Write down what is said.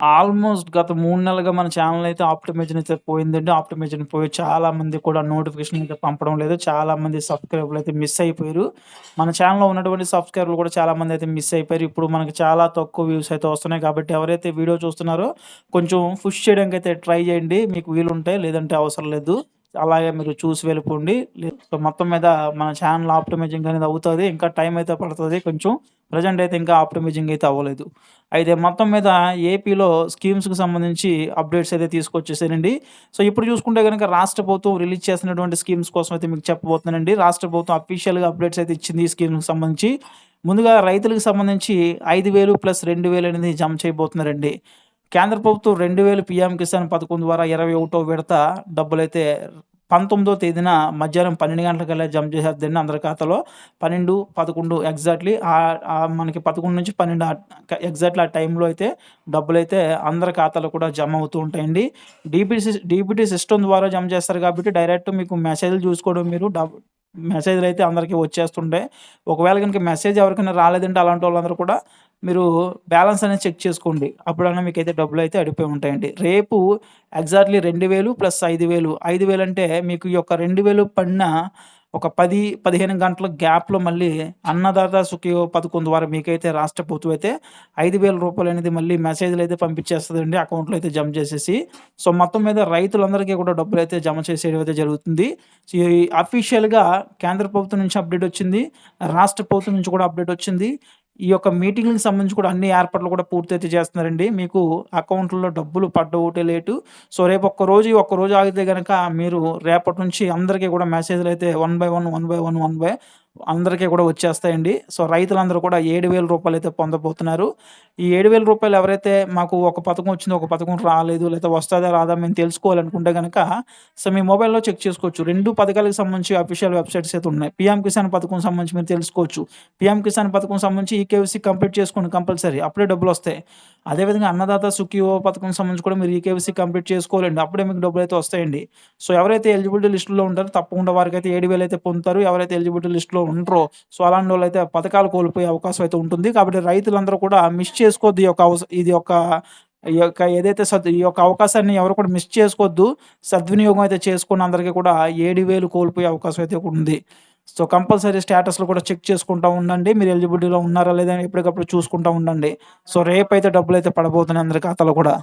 Almost గత మూడు నెలలుగా మన ఛానల్ అయితే ఆప్టిమైజన్ అయితే పోయిందండి. ఆప్టిమైజన్ పోయి చాలా మంది కూడా నోటిఫికేషన్ అయితే పంపడం లేదు. చాలా మంది సబ్‌స్క్రైబర్‌లు అయితే మిస్ అయిపోయారు. మన ఛానల్లో ఉన్నటువంటి సబ్‌స్క్రైబర్‌లు కూడా చాలా మంది అయితే మిస్ అయిపోయారు. ఇప్పుడు మనకు చాలా తక్కువ వ్యూస్ అయితే వస్తున్నాయి కాబట్టి ఎవరైతే వీడియో చూస్తున్నారో కొంచెం పుష్ చేయడానికి అయితే ట్రై చేయండి. మీకు వీలుంటే లేదంటే అవసరం లేదు. అలాగే మీరు చూసి వెళ్ళిపోండి. సో, మొత్తం మీద మన ఛానల్ ఆప్టిమైజింగ్ అనేది అవుతుంది ఇంకా టైం అయితే పడుతుంది కొంచెం. ప్రెజెంట్ అయితే ఇంకా ఆప్టిమైజింగ్ అయితే అవ్వలేదు. అయితే మొత్తం మీద ఏపీలో స్కీమ్స్‌కి సంబంధించి అప్డేట్స్ అయితే తీసుకొచ్చేసానండి. సో, ఇప్పుడు చూసుకుంటే గనుక రాష్ట్ర ప్రభుత్వం రిలీజ్ చేసినటువంటి స్కీమ్స్ కోసం అయితే మీకు చెప్పబోతున్నానండి. రాష్ట్ర ప్రభుత్వం అఫీషియల్‌గా అప్డేట్స్ అయితే ఇచ్చింది ఈ స్కీమ్‌కి సంబంధించి. ముందుగా రైతులకు సంబంధించి ఐదు వేలు ప్లస్ 2000 అనేది జమ చేయబోతున్నారండి. కేంద్ర ప్రభుత్వం 2000 పీఎం కిసాన్ పథకం ద్వారా 21 విడత డబ్బులైతే 19దో తేదీన మధ్యాహ్నం 12 గంటలకల్లా జమ చేసేద్దండి అందరి ఖాతాలో. 12, 11 ఎగ్జాక్ట్‌లీ మనకి పదకొండు నుంచి పన్నెండు ఎగ్జాక్ట్‌లీ ఆ టైంలో అయితే డబ్బులైతే అందరి ఖాతాలో కూడా జమ అవుతూ ఉంటాయండి. డీబీసీ డీబీటీ సిస్టమ్ ద్వారా జమ చేస్తారు కాబట్టి డైరెక్ట్ మీకు మెసేజ్‌లు చూసుకోవడం మీరు డబ్ మెసేజ్‌లు అయితే అందరికీ వచ్చేస్తుంటాయి. ఒకవేళ కనుక మెసేజ్ ఎవరికైనా రాలేదంటే అలాంటి వాళ్ళందరూ కూడా మీరు బ్యాలెన్స్ అనేది చెక్ చేసుకోండి. అప్పుడన్నా మీకైతే అయితే అడిపోయి ఉంటాయండి. రేపు ఎగ్జాక్ట్‌లీ 2000 ప్లస్ ఐదు వేలు ఐదు వేలు అంటే మీకు ఈ యొక్క 2000 పడిన ఒక 10, 15 గంటల గ్యాప్‌లో మళ్ళీ అన్నదాత సుఖయో పథకం ద్వారా మీకైతే రాష్ట్ర ప్రభుత్వం అయితే ఐదు వేల రూపాయలు అనేది మళ్ళీ మెసేజ్‌లు అయితే పంపించేస్తుందండి అకౌంట్‌లో అయితే జమ చేసేసి. సో, మొత్తం మీద రైతులందరికీ కూడా డబ్బులు అయితే జమ చేసేయడం అయితే జరుగుతుంది. సో, ఈ అఫీషియల్‌గా కేంద్ర ప్రభుత్వం నుంచి అప్డేట్ వచ్చింది. రాష్ట్ర ప్రభుత్వం నుంచి కూడా అప్డేట్ వచ్చింది. ఈ యొక్క మీటింగ్లకు సంబంధించి కూడా అన్ని ఏర్పాట్లు కూడా పూర్తయితే చేస్తున్నారండి. మీకు అకౌంట్‌లో డబ్బులు పడ్డ ఒకటే లేటు. సో, రేపు ఒక్కరోజు, ఈ ఒక్కరోజు ఆగితే కనుక మీరు రేపటి నుంచి అందరికీ కూడా మెసేజ్‌లు అయితే one by one, one by one, one by అందరికీ కూడా వచ్చేస్తాయండి. సో, రైతులందరూ కూడా ఏడు వేల రూపాయలు అయితే పొందబోతున్నారు. ఈ ఏడు వేల రూపాయలు ఎవరైతే మాకు ఒక పథకం వచ్చింది, ఒక పథకం రాలేదు లేదా వస్తుందా రాదా మేము తెలుసుకోవాలనుకుంటే గనక సో, మీ మొబైల్‌లో చెక్ చేసుకోవచ్చు. రెండు పథకాలకు సంబంధించి అఫీషియల్ వెబ్‌సైట్స్ అయితే ఉన్నాయి. పిఎం కిసాన్ పథకం సంబంధించి మీరు తెలుసుకోవచ్చు. పిఎం కిసాన్ పథకం సంబంధించి ఈకేవైసీ కంప్లీట్ చేసుకోండి కంపల్సరీ. అప్పుడే డబ్బులు వస్తాయి అదేవిధంగా అన్నదాత సుఖీయో పథకం సంబంధించి కూడా మీరు ఈకేవైసీ కంప్లీట్ చేసుకోవాలండి. అప్పుడే మీకు డబ్బులు అయితే వస్తాయండి. సో, ఎవరైతే ఎలిజిబిలిటీ లిస్టులో ఉంటారో తప్పకుండా వారికైతే 7000 అయితే పొందుతారు. ఎవరైతే ఎలిజిబిలిటీ లిస్టులో ఉండరో సో, అలాంటి వాళ్ళు అయితే పథకాలు కోల్పోయే అవకాశం అయితే ఉంటుంది. కాబట్టి రైతులందరూ కూడా మిస్ చేసుకోవద్దు ఈ యొక్క ఇది యొక్క ఈ యొక్క ఏదైతే సద్ ఈ యొక్క అవకాశాన్ని ఎవరు కూడా మిస్ చేసుకోవద్దు. సద్వినియోగం అయితే చేసుకున్న అందరికీ కూడా ఏడు వేలు కోల్పోయే అవకాశం అయితే ఉంది. సో, కంపల్సరీ స్టేటస్‌లు కూడా చెక్ చేసుకుంటా ఉండండి. మీరు ఎలిజిబిలిటీలో ఉన్నారా లేదా అని ఎప్పటికప్పుడు చూసుకుంటా ఉండండి. సో, రేపు అయితే డబ్బులు అయితే పడబోతున్నాయి అందరి ఖాతాలో కూడా.